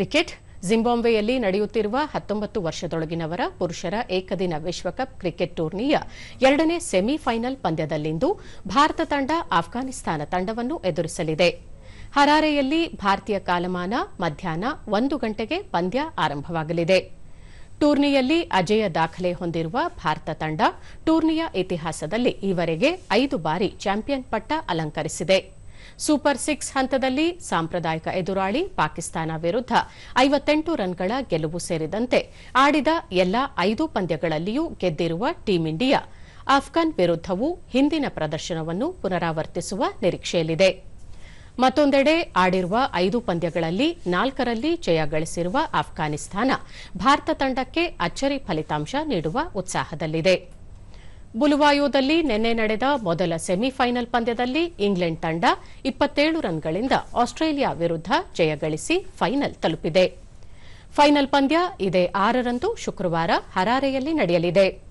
Cricket ಜಿಂಬಾಂಬೆಯಲ್ಲಿ ನಡೆಯುತ್ತಿರುವ ಹತ್ತೊಂಬತ್ತು ವರ್ಷದೊಳಗಿನವರ ಪುರುಷರ ಏಕದಿನ ವಿಶ್ವಕಪ್ ಕ್ರಿಕೆಟ್ ಟೂರ್ನಿಯ ಎರಡನೇ ಸೆಮಿಫೈನಲ್ ಪಂದ್ಯದಲ್ಲಿಂದು ಭಾರತ ತಂಡ ಆಫ್ಘಾನಿಸ್ತಾನ ತಂಡವನ್ನು ಎದುರಿಸಲಿದೆ. ಹರಾರೆಯಲ್ಲಿ ಭಾರತೀಯ ಕಾಲಮಾನ ಮಧ್ಯಾಹ್ನ ಒಂದು ಗಂಟೆಗೆ ಪಂದ್ಯ ಆರಂಭವಾಗಲಿದೆ. ಟೂರ್ನಿಯಲ್ಲಿ ಅಜೇಯ ದಾಖಲೆ ಹೊಂದಿರುವ ಭಾರತ ತಂಡ ಟೂರ್ನಿಯ ಇತಿಹಾಸದಲ್ಲಿ ಈವರೆಗೆ ಐದು ಬಾರಿ ಚಾಂಪಿಯನ್ ಪಟ್ಟ ಅಲಂಕರಿಸಿದೆ. ಸೂಪರ್ ಸಿಕ್ಸ್ ಹಂತದಲ್ಲಿ ಸಾಂಪ್ರದಾಯಿಕ ಎದುರಾಳಿ ಪಾಕಿಸ್ತಾನ ವಿರುದ್ಧ ಐವತ್ತೆಂಟು ರನ್ಗಳ ಗೆಲುವು ಸೇರಿದಂತೆ ಆಡಿದ ಎಲ್ಲಾ ಐದು ಪಂದ್ಯಗಳಲ್ಲಿಯೂ ಗೆದ್ದಿರುವ ಟೀಂ ಇಂಡಿಯಾ. ಆಫ್ಘಾನ್ ವಿರುದ್ದವೂ ಹಿಂದಿನ ಪ್ರದರ್ಶನವನ್ನು ಪುನರಾವರ್ತಿಸುವ ನಿರೀಕ್ಷೆಯಲ್ಲಿದೆ. ಮತ್ತೊಂದೆಡೆ ಆಡಿರುವ ಐದು ಪಂದ್ಯಗಳಲ್ಲಿ ನಾಲ್ಕರಲ್ಲಿ ಜಯ ಗಳಿಸಿರುವ ಆಫ್ಘಾನಿಸ್ತಾನ ಭಾರತ ತಂಡಕ್ಕೆ ಅಚ್ಚರಿ ಫಲಿತಾಂಶ ನೀಡುವ ಉತ್ಸಾಹದಲ್ಲಿದೆ. ಬುಲುವಾಯೋದಲ್ಲಿ ನಿನ್ನೆ ನಡೆದ ಮೊದಲ ಸೆಮಿಫೈನಲ್ ಪಂದ್ಯದಲ್ಲಿ ಇಂಗ್ಲೆಂಡ್ ತಂಡ ಇಪ್ಪತ್ತೇಳು ರನ್ಗಳಿಂದ ಆಸ್ಟ್ರೇಲಿಯಾ ವಿರುದ್ಧ ಜಯಗಳಿಸಿ ಫೈನಲ್ ತಲುಪಿದೆ. ಫೈನಲ್ ಪಂದ್ಯ ಇದೇ ಆರರಂದು ಶುಕ್ರವಾರ ಹರಾರೆಯಲ್ಲಿ ನಡೆಯಲಿದೆ.